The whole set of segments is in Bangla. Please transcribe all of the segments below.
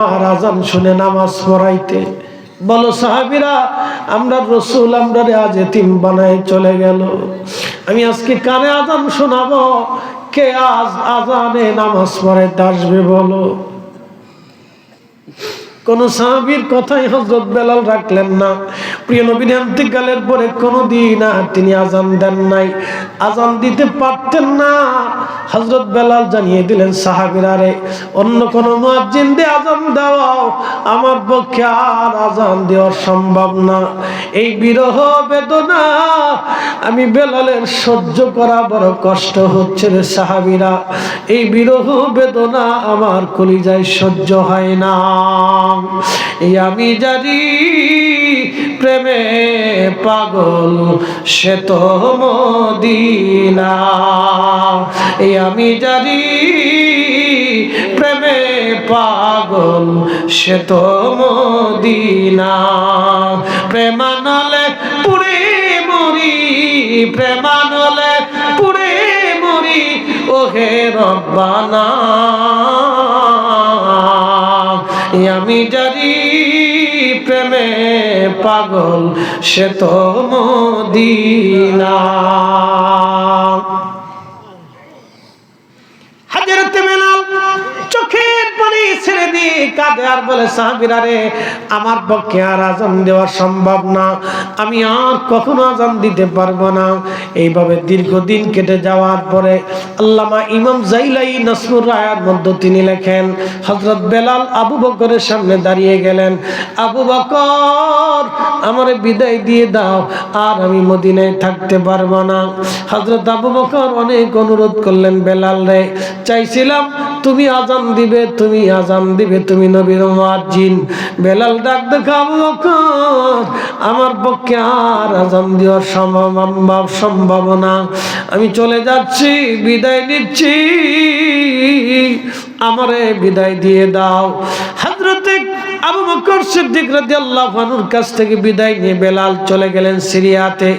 আজান শুনে নামাজ পড়াইতে। বলো, সাহাবিরা, আমরা রসুল আমরারে আজ এতিম বানাই চলে গেল। আমি আজকে কানে আজান শোনাবো, কে আজ আজানে নামাজ পড়াইতে আসবে বলো। কোন সাহাবির কথাই হজরত বেলাল রাখলেন না। প্রিয় নবীন অন্তিকালের পরে কোনদিন আর তিনি আজান দেন নাই। আজান দিতে পারতেন না। হজরত বেলাল জানিয়ে দিলেন, সাহাবিরা রে, অন্য কোন মুয়াজ্জিন আজান দাও। আমার পক্ষে আর আজান দেওয়া সম্ভব না। এই বিরহ বেদনা আমি বেলালের সহ্য করা বড় কষ্ট হচ্ছে রে সাহাবিরা। এই বিরহ বেদনা আমার কলিজায় সহ্য হয় না। আমি জানি প্রেমে পাগল, সে তো মদিনা। আমি জানি প্রেমে পাগল, সে তো মদিনা। প্রেমানলে পুরে মরি, প্রেমানলে পুরে মরি, ওহে রব্বানা। আমি জারি প্রেমে পাগল সে তো মদিনা হাজরতে বেলাল চোখের পানি কাঁদে আর বলে, সাহাবিরা রে, আমার পক্ষে আর আজান দেওয়া সম্ভব না। আমি আর কখনো আজান দিতে পারব না। এইভাবে দীর্ঘদিন কেটে যাওয়ার পরে আল্লামা ইমাম জাইলাই নাসমুর রায়ের মধ্যে তিনি লেখেন হজরত বেলাল আবু বকরের সামনে দাঁড়িয়ে গেলেন, আবু বকর, আমার বিদায় দিয়ে দাও, আর আমি মদিনায় থাকতে পারব না। হজরত আবু বকর অনেক অনুরোধ করলেন বেলাল রে, চাইছিলাম তুমি আজান দিবে, তুমি আজান দিবে, তুমি নবীর মুয়াজ্জিন। বেলাল ডাক দেখাবো আমার পক্ষে আর আজান দেওয়ার সম্ভব সম্ভাবনা আমি চলে যাচ্ছি, বিদায় নিচ্ছি। আমারে বিদায় দিয়ে দাও। আবু বকর সিদ্দিক রাদিয়াল্লাহু আনহুর কাছ থেকে বিদায় নিয়ে বেলাল চলে গেলেন সিরিয়াতে।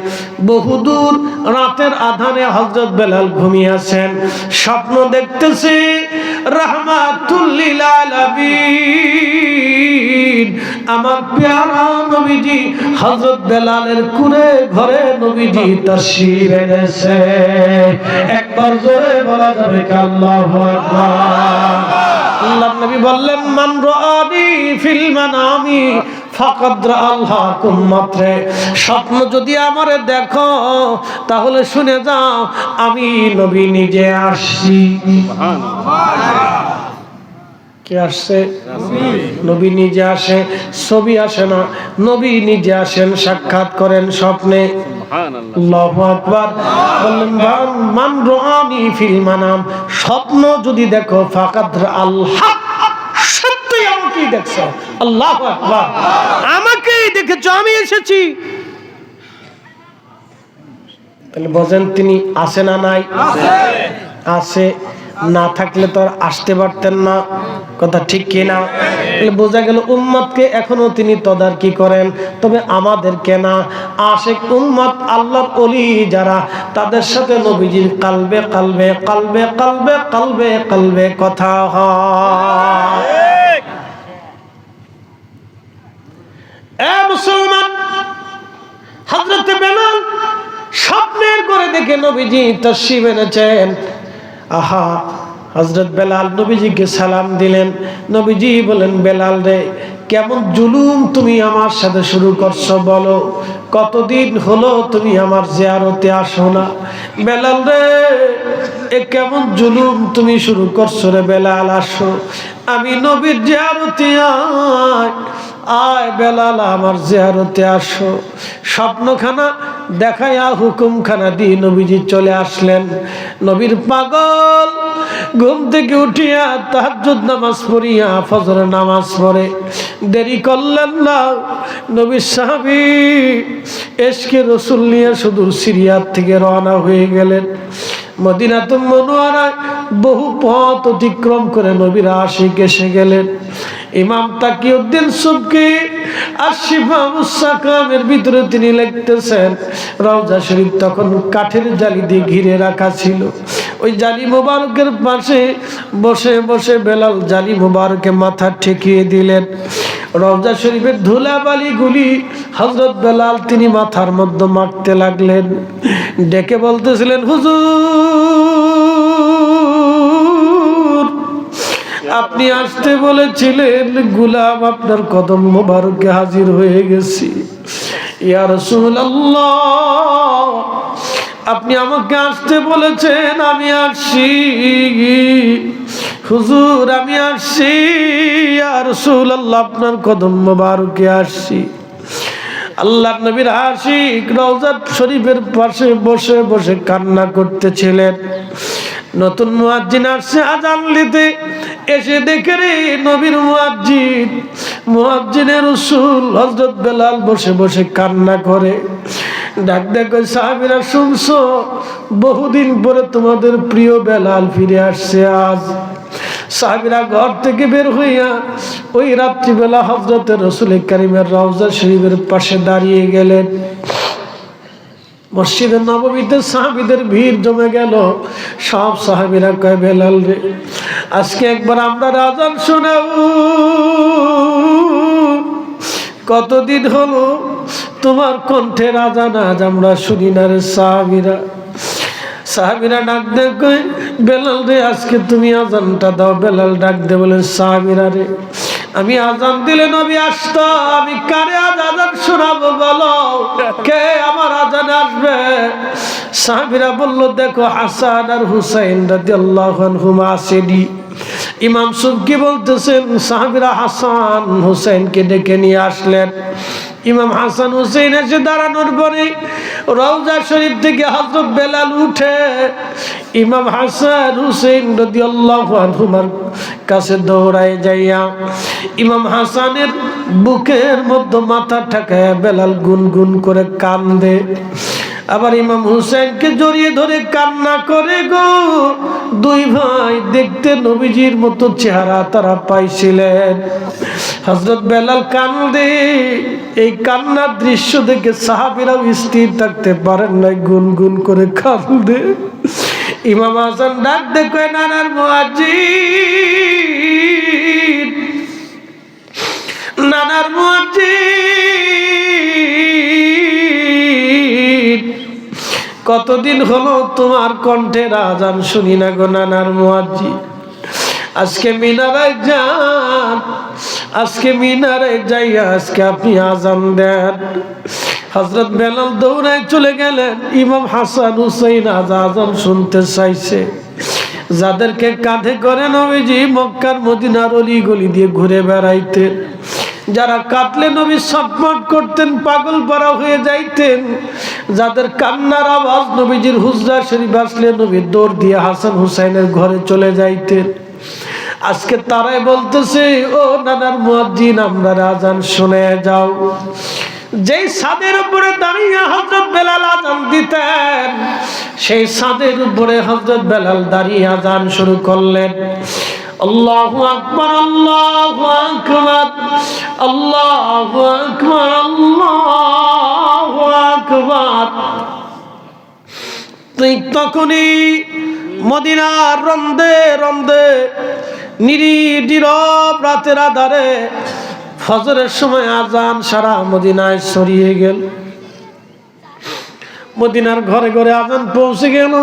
বহুদূর রাতের আধানে হযরত বেলাল ঘুমিয়ে আছেন। স্বপ্ন দেখতেছে, রাহমাতুল লিল আলামিন। আমার প্যারা নবীজি, হযরত বেলালের কুরে ঘরে নবীজি তাশরীফ এনেছে। একবার জোরে বলা যাবে আল্লাহু আকবার? আল্লাহ নবী বললেন, মান রাআনি ফিল মানামি, ফাকাদ আল্লাহকুম মাত্রে স্বপ্ন যদি আমারে দেখো, তাহলে শুনে যাও, আমি নবী নিজে আসছি। কে আসছে? নবী নিজে আসে, ছবি আসে না। নবী নিজে আসেন, সাক্ষাৎ করেন স্বপ্নে। স্বপ্ন যদি দেখো আল্লাহ সত্যই আমাকেই দেখছ। আল্লাহু আমাকেই দেখেছ, আমি এসেছি। তাহলে বোঝেন তিনি আসে না নাই? না থাকলে তো আর আসতে পারতেন না। কথা ঠিক কি না? বোঝা গেল উম্মতকে এখনও তিনি তদারকি করেন। তবে আমাদেরকে না, আশেক উম্মত আল্লাহর অলি যারা, তাদের সাথে নবীজির কালবে কালবে কালবে কালবে কালবে কালবে কথা হয়। মুসলমান বেলাল স্বপ্নের করে দেখে নবীজি তশরিফ এনেছেন। আহা হজরত বেলাল নবীজিকে সালাম দিলেন। নবীজি বলেন, বেলাল রে, কেমন জুলুম তুমি আমার সাথে শুরু করছ বলো। কতদিন হলো তুমি আমার জিয়ারতে আসো না? বেলাল রে, এ কেমন জুলুম তুমি শুরু করছ রে বেলাল, আসো। আমি নবীর জিয়ারতে আয়। আয় বেলাল, আমার জেহারতে আসো। স্বপ্নখানা দেখাইয়া হুকুমখানা দিয়ে নবীজি চলে আসলেন। নবীর পাগল, ঘুম থেকে উঠিয়া তাহাজ্জুদ নামাজ পড়িয়া ফজর নামাজ পড়ে। দেরি করলেন না, নবীর সাহাবি। এসকে রসুল নিয়ে শুধু সিরিয়ার থেকে রওনা হয়ে গেলেন। মদিনাতুল মনোয়ারায় বহু পথ অতিক্রম করে নবীরা আশিক এসে গেলেন। ইমাম তাকিউদ্দিন সুবকি আর শিফাউসাকামের ভিতরে তিনি লিখতেছেন, রওজা শরীফ তখন কাঠের জালি দিয়ে ঘিরে রাখা ছিল। ওই জালি মোবারকের পাশে বসে বসে বেলাল জালি মোবারকে মাথা ঠেকিয়ে দিলেন। রওজা শরীফের ধুলাবালিগুলি হজরত বেলাল তিনি মাথার মধ্যে মাখতে লাগলেন। ডেকে বলতেছিলেন, হুজুর আপনি আসতে বলেছিলেন, গুলাম আপনার কদম মোবারকে হাজির হয়ে গেছি। ইয়া রাসূলুল্লাহ, আপনি আমাকে আসতে বলেছেন, আমি আসছি। হুজুর, আমি আসছি। ইয়া রাসূলুল্লাহ, আপনার কদম মোবারকে আসছি। আল্লাহ নবীর আশিক রওজাত শরীফের পাশে বসে বসে কান্না করতেছিলেন। নতুন মুয়াজ্জিন আসছে, আজান দিতে। এসে দেখে রে নবীর মুয়াজ্জিন। মুয়াজ্জিনের রসুল হযরত বেলাল বসে বসে কান্না করে। ডাক দেখো সাহাবীরা, শুনছো? বহুদিন পরে তোমাদের প্রিয় বেলাল ফিরে আসছে আজ। সাহাবিরা ঘর থেকে বের হইয়া ওই রাত্রিবেলা হজরতের রসুল করিমের রওজা শরীফের পাশে দাঁড়িয়ে গেলেন। মসজিদে নবমীতে সাহাবিদের ভিড় জমে গেল। সব সাহাবিরা কয়, বেলাল রে, আজকে একবার আমরা রাজান শোনাব কতদিন হলো তোমার কণ্ঠে রাজান আজ আমরা শুনি না রে সাহাবিরা। সাহাবিরা ডাক দে কই বেলাল রে, আজকে তুমি আজানটা দাও। বেলাল ডাক দে বলে, সাহাবিরা রে আমি আজান দিলে নবী আসতো, আমি কারে আজ আজান শোনাবো, বলো, কে আমার আজান আসবে? সাহাবিরা বলল, দেখো হাসান আর হুসাইন রাদিয়াল্লাহু আনহুমা আসেনি। ইমাম সুবকি বলতেছেন, সাহাবিরা হাসান হুসাইনকে ডেকে নিয়ে আসলেন। ইমাম হাসান হুসেন এসে দাঁড়ানোর পরে রওজা শরীফ থেকে হজরত বেলাল উঠে, ইমাম হাসান হুসেন রাদিয়াল্লাহু আনহুমার কাছে দৌড়ায় যাইয়া ইমাম হাসানের বুকের মধ্যে মাথা ঠাকায় বেলাল গুনগুন করে কান্দে। আবার ইমাম হুসেনকে জড়িয়ে ধরে কান্না করে গো। দুই ভাই দেখতে নবীজির মতো চেহারা তারা পাইছিলেন। হজরত বেলাল কান্দে। এই কান্নার দৃশ্য দেখে সাহাবিরাও স্থির থাকতে পারেন না গুনগুন করে কান্দে। ইমাম হাসান ডাক দেখে নানার মুয়াজ্জিন! নানার মুয়াজ্জিন কতদিন হলো তোমার কণ্ঠে আজান শুনি না গো নানার মুয়াজ্জি আজকে মিনারায় যান, আজকে মিনারে যাইয়া আজকে আপনি আজান দেন। হজরত বেলাল দৌড়ায় চলে গেলেন, ইমাম হাসান হুসাইন আজ আজান শুনতে চাইছে। যাদেরকে কাঁধে করে নবীজি মক্কার মদিনার অলি গলি দিয়ে ঘুরে বেড়াইতেন। যারা কাটলে নবী সটমট করতেন, পাগল পাড়া হয়ে যাইতেন, যাদের কান্নার আওয়াজ নবীজির হুজরা শরীফ আসলে নবী দৌড় দিয়ে হাসান হুসাইনের ঘরে চলে যাইতেন। আজকে তারাই বলতেছে, ও নানার মুয়াজ্জিন, আমরা আজান শুনে যাও। যেই সাদের উপরে দাঁড়িয়ে হজরত বেলাল আজান দিতেন, সেই সাদের উপরে হজরত বেলাল দাঁড়িয়ে আজান শুরু করলেন। আল্লাহু আকবার আল্লাহু আকবার আল্লাহু আকবার আল্লাহু আকবার। তুই তখনই মদিনার রন্দে রন্দে নিরি নীরব রাতের আধারে ফজরের সময় আজান সারা মদিনায় ছড়িয়ে গেল। মদিনার ঘরে ঘরে আজান পৌঁছে গেল।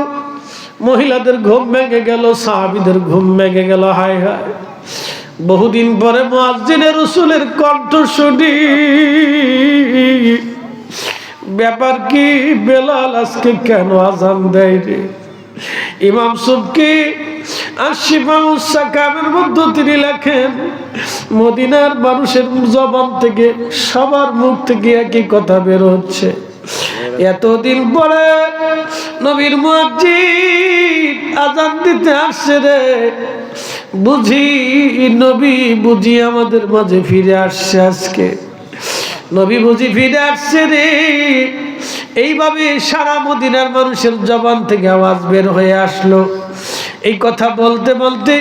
মহিলাদের ঘুম ভেঙে গেল, সাহাবিদের ঘুম ভেঙে গেল, হায় হায়। বহুদিন পরে মুয়াজ্জিনের রসুলের কণ্ঠ শুনি। ব্যাপার কি, বেলাল আজকে কেন আজান দেয় রে ইমাম সুবকি আশিফাউসাকামের মধ্যে তিনি লেখেন, মদিনার মানুষের জবান থেকে, সবার মুখ থেকে একই কথা বের হচ্ছে। এতদিন পরে নবীর মুয়াজ্জিন আজান দিতে আসছে রে। বুঝি নবী, বুঝি আমাদের মাঝে ফিরে আসছে আজকে। নবী, বুঝি ফিরে আসছে রে। এইভাবে সারা মদিনার মানুষের জবান থেকে আওয়াজ বের হয়ে আসলো। এই কথা বলতে বলতে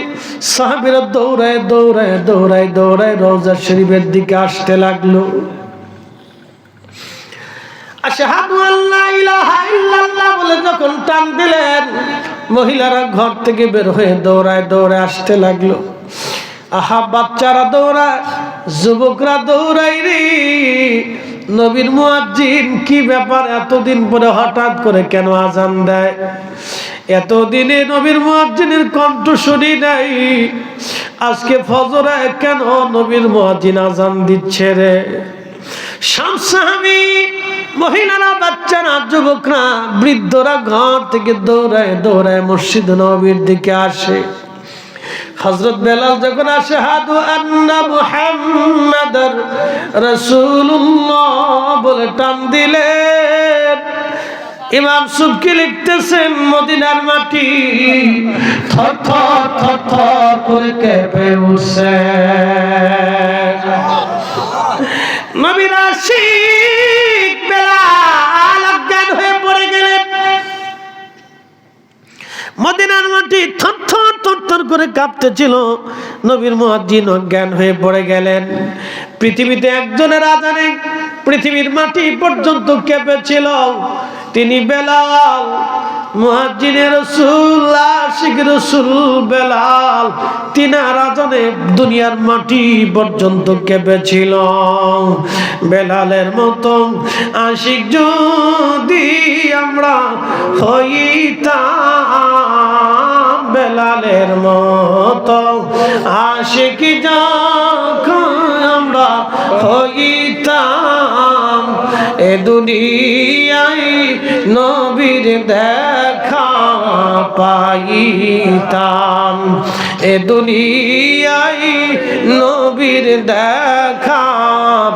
সাহাবিরা দৌড়ায় দৌড়ায় দৌড়ায় দৌড়ায় রওজা শরীফের দিকে আসতে লাগল। আশহাদু আল্লা ইলাহা ইল্লাল্লাহ বলে যখন টান দিলেন, মহিলারা ঘর থেকে বের হয়ে দৌড়ায় দৌড়ে আসতে লাগল। আহা, বাচ্চারা দৌড়ায়, যুবকরা দৌড়াই রে। নবীর মুয়াজ্জিন, কি ব্যাপার? এতদিন পরে হঠাৎ করে কেন আজান দেয়? এতদিনে নবীর মুয়াজ্জিনের কণ্ঠ শুনি নাই। আজকে ফজরে কেন নবীর মুয়াজ্জিন আজান দিচ্ছে রে? শামসাহাবি মহিলারা, বাচ্চারা, যুবকরা, বৃদ্ধরা ঘর থেকে দৌড়ায় দৌড়ায় মসজিদ নবীর দিকে আসে। হজরত বেলাল যখন আসে হাদু আন্না মুহাম্মাদার রাসূলুল্লাহ বলে টান দিলেন। ইমাম সুবকি লিখতেছেন, মদিনার মাটি থর থর থর থর করে কেঁপে উঠছে। করে কাঁপতেছিল। নবীর মুয়াজ্জিন অজ্ঞান হয়ে পড়ে গেলেন। পৃথিবীতে একজনের আজানে পৃথিবীর মাটি পর্যন্ত কেঁপেছিল। তিনি বেলাল মুহাজ্জিনের রসুল বেলাল দুনিয়ার মাটি পর্যন্ত কেঁপেছিল। বেলালের মতো আশিক যদি আমরা হইতাম বেলালের মতো। আশিক যখন আমরা হইতাম, এ দুনিয়ায় নবীর দেখা পাইতাম। এ দুনিয়ায় নবীর দেখা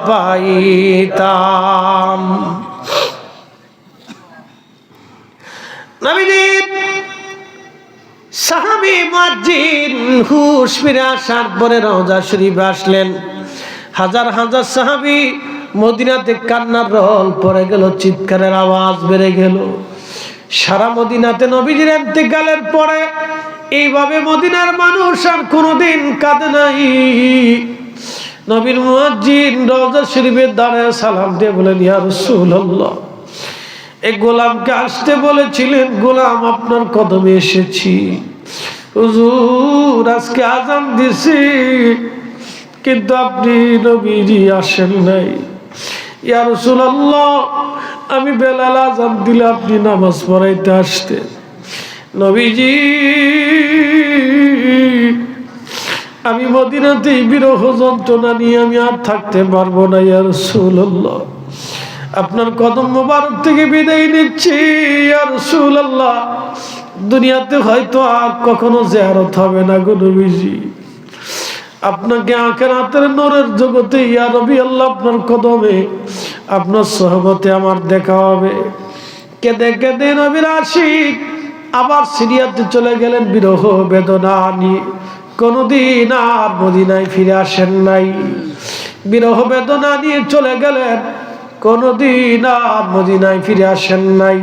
পাইতাম নবীজির সাহাবি মুয়াজ্জিন হুশ ফিরে আসার পরে রওজা শরীফ আসলেন। হাজার হাজার সাহাবি মদিনাতে কান্নার রল পড়ে গেল, চিৎকারের আওয়াজ বেড়ে গেল। সারা মদিনাতে নবীজির ইন্তেকালের পরে এইভাবে মদিনার মানুষ আর কোনোদিন কাঁদে নাই। নবীর মুয়াজ্জিন রওজা শরীফের দাঁড়ায় সালাম দিয়ে বলেন ইয়া রাসূলুল্লাহ এই গোলামকে আসতে বলেছিলেন, গোলাম আপনার কদমে এসেছি। হুজুর, আজকে আজান দিছি, কিন্তু আপনি নবীজি আসেন নাই। ইয়া রাসূলুল্লাহ, আমি বেলাল আজান দিলে আপনি নামাজ পড়াইতে আসতেন। নবীজি, আমি মদিনাতেই বিরহ যন্ত্রণা নিয়ে আমি আর থাকতে পারব না, ইয়া রাসূলুল্লাহ। আপনার কদম মোবারক থেকে বিদায় নিচ্ছি আর আল্লাহ দুনিয়াতে হয়তো আর কখনো জেয়ারত হবে না গো নবীজি। আপনাকে আঁকের হাতের নোরের জগতে ইয়া রবি আল্লাহ আপনার কদমে, আপনার সহবতে আমার দেখা হবে। কেঁদে কেঁদে নবীর আশিক আবার সিরিয়াতে চলে গেলেন বিরহ বেদনা নিয়ে। কোনোদিন আর মদিনায় ফিরে আসেন নাই। বিরহ বেদনা নিয়ে চলে গেলেন কোনদিন আর মদিনায় ফিরে আসেন নাই।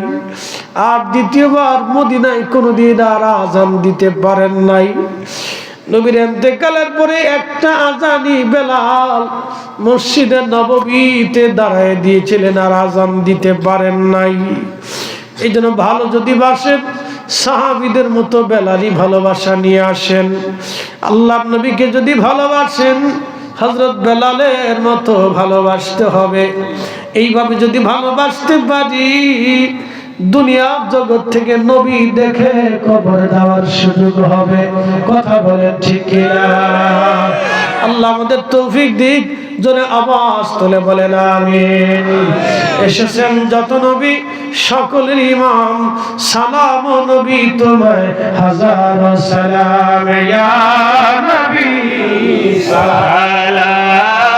আর দ্বিতীয়বার মদিনায় কোনদিন আর আজান দিতে পারেন নাই। নবীর এতেকালের পরে একটা আজানি বেলাল মসজিদের নববীতে দাঁড়ায় দিয়েছিলেন আর আজান দিতে পারেন নাই। এই জন্য ভালো যদি বাসেন, সাহাবিদের মতো বেলারই ভালোবাসা নিয়ে আসেন। আল্লাহ নবীকে যদি ভালোবাসেন হজরত বেলালের মতো ভালোবাসতে হবে এইভাবে যদি ভালোবাসতে পারি, দুনিয়ার জগৎ থেকে নবী দেখে কবর দেওয়ার সুযোগ হবে কথা বলে ঠিক? আল্লাহ আমাদের তৌফিক দিক, জোরে আওয়াজ তুলে বলেন, আমিন। এসেছেন যত নবী, সকলের ইমাম, সালাম নবী তোমায় হাজার সালাম। ইয়া নবী, সালাম।